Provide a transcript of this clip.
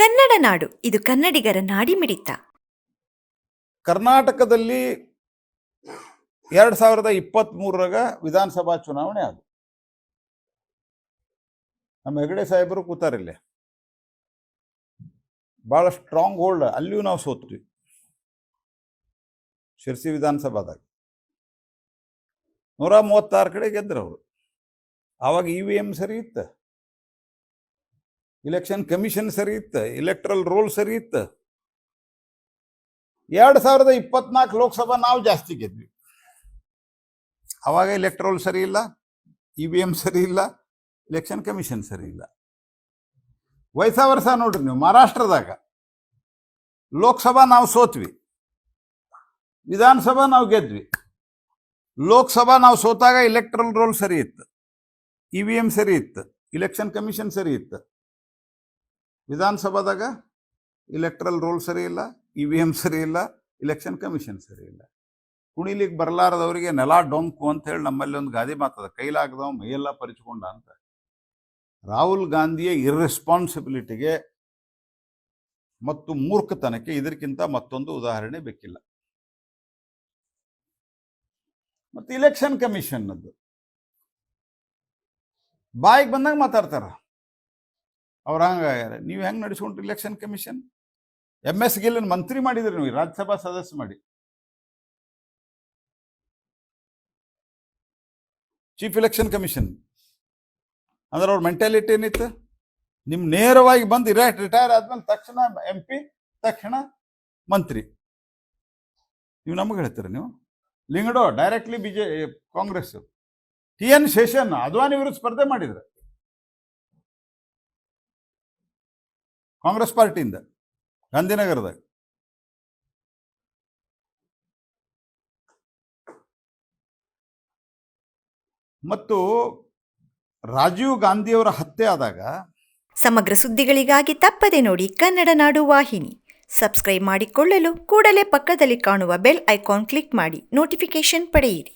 ಕನ್ನಡ ನಾಡು. ಇದು ಕನ್ನಡಿಗರ ನಾಡಿಮಿಡಿತ. ಕರ್ನಾಟಕದಲ್ಲಿ ಎರಡ್ ಸಾವಿರದ ಇಪ್ಪತ್ತ್ ಮೂರರಾಗ ವಿಧಾನಸಭಾ ಚುನಾವಣೆ ಅದು. ನಮ್ಮ ಹೆಗಡೆ ಸಾಹೇಬರು ಕೂತಾರಿಲ್ಲೇ ಬಹಳ ಸ್ಟ್ರಾಂಗ್ ಹೋಲ್ಡ್ ಅಲ್ಲಿಯೂ ನಾವು ಸೋತ್ವಿ. ಶಿರ್ಸಿ ವಿಧಾನಸಭಾದಾಗ. ನೂರ ಮೂವತ್ತಾರು ಕಡೆ ಗೆದ್ರು ಅವರು. ಆವಾಗ ಇ ವಿ ಎಂ ಸರಿ ಇತ್ತು. ಇಲೆಕ್ಷನ್ ಕಮಿಷನ್ ಸರಿ ಇತ್ತು ಇಲೆಕ್ಟ್ರಲ್ ರೋಲ್ ಸರಿ ಇತ್ತು. ಎರಡು ಸಾವಿರದ ಇಪ್ಪತ್ನಾಲ್ಕು ಲೋಕಸಭಾ ನಾವು ಜಾಸ್ತಿ ಗೆದ್ವಿ. ಅವಾಗ ಇಲೆಕ್ಟ್ರೋಲ್ ಸರಿ ಇಲ್ಲ ಇ ವಿ ಎಂ ಸರಿ ಇಲ್ಲ ಇಲೆಕ್ಷನ್ ಕಮಿಷನ್ ಸರಿ ಇಲ್ಲ. ವಯಸ್ಸ ವರ್ಷ ನೋಡ್ರಿ ನೀವು, ಮಹಾರಾಷ್ಟ್ರದಾಗ ಲೋಕಸಭಾ ನಾವು ಸೋತ್ವಿ. ವಿಧಾನಸಭಾ ನಾವು ಗೆದ್ವಿ. ಲೋಕಸಭಾ ನಾವು ಸೋತಾಗ ಇಲೆಕ್ಟ್ರಲ್ ರೋಲ್ ಸರಿ ಇತ್ತು. ಇ ವಿ ಎಂ ಸರಿ ಇತ್ತು ಇಲೆಕ್ಷನ್ ಕಮಿಷನ್ ಸರಿ ಇತ್ತು. ವಿಧಾನಸಭಾದಾಗ ಇಲೆಕ್ಟ್ರಲ್ ರೋಲ್ ಸರಿ ಇಲ್ಲ ಇ ವಿ ಎಂ ಸರಿ ಇಲ್ಲ ಇಲೆಕ್ಷನ್ ಕಮಿಷನ್ ಸರಿ ಇಲ್ಲ. ಕುಣಿಲಿಕ್ಕೆ ಬರಲಾರದವರಿಗೆ ನೆಲ ಡೊಂಕು ಅಂತ ಹೇಳಿ ನಮ್ಮಲ್ಲಿ ಒಂದು ಗಾದೆ ಮಾತದ ಕೈಲಾಗದವ ಮೈಯೆಲ್ಲ ಪರಿಚಿಕೊಂಡ ಅಂತ. ರಾಹುಲ್ ಗಾಂಧಿಯ ಇರ್ರೆಸ್ಪಾನ್ಸಿಬಿಲಿಟಿಗೆ ಮತ್ತು ಮೂರ್ಖತನಕ್ಕೆ ಇದಕ್ಕಿಂತ ಮತ್ತೊಂದು ಉದಾಹರಣೆ ಬೇಕಿಲ್ಲ. ಮತ್ತು ಇಲೆಕ್ಷನ್ ಕಮಿಷನ್ ಅದು ಬಾಯಿಗೆ ಬಂದಾಗ ಮಾತಾಡ್ತಾರ. ಅವ್ರ ಹಂಗಾಗ್ಯಾರ ನೀವು ಹೆಂಗೆ ನಡೆಸ್ಕೊಂಡ್ರಿ ಇಲೆಕ್ಷನ್ ಕಮಿಷನ್ ಎಂ ಎಸ್ ಗಿಲ್ಲನ್ ಮಂತ್ರಿ ಮಾಡಿದ್ರಿ ನೀವು ರಾಜ್ಯಸಭಾ ಸದಸ್ಯ ಮಾಡಿ. ಚೀಫ್ ಇಲೆಕ್ಷನ್ ಕಮಿಷನ್ ಅಂದ್ರೆ ಅವ್ರ ಮೆಂಟಾಲಿಟಿ ಏನಿತ್ತು? ನಿಮ್ ನೇರವಾಗಿ ಬಂದು ರಿಟೈರ್ ಆದ್ಮೇಲೆ ತಕ್ಷಣ ಎಂ ಪಿ ತಕ್ಷಣ ಮಂತ್ರಿ. ನೀವು ನಮಗೆ ಹೇಳ್ತೀರ ನೀವು? Lyngdoh directly ಬಿಜೆ Congress T N Seshan, Advani ವಿರುದ್ಧ ಸ್ಪರ್ಧೆ ಮಾಡಿದ್ರು. ಕಾಂಗ್ರೆಸ್ ಪಾರ್ಟಿಯಿಂದ, ಗಾಂಧಿನಗರದಾಗ. ಮತ್ತು ರಾಜೀವ್ ಗಾಂಧಿಯವರ ಹತ್ಯೆ ಆದಾಗ ಸಮಗ್ರ ಸುದ್ದಿಗಳಿಗಾಗಿ ತಪ್ಪದೆ ನೋಡಿ ಕನ್ನಡ ನಾಡು ವಾಹಿನಿ. ಸಬ್ಸ್ಕ್ರೈಬ್ ಮಾಡಿಕೊಳ್ಳಲು ಕೂಡಲೇ ಪಕ್ಕದಲ್ಲಿ ಕಾಣುವ ಬೆಲ್ ಐಕಾನ್ ಕ್ಲಿಕ್ ಮಾಡಿ ನೋಟಿಫಿಕೇಶನ್ ಪಡೆಯಿರಿ.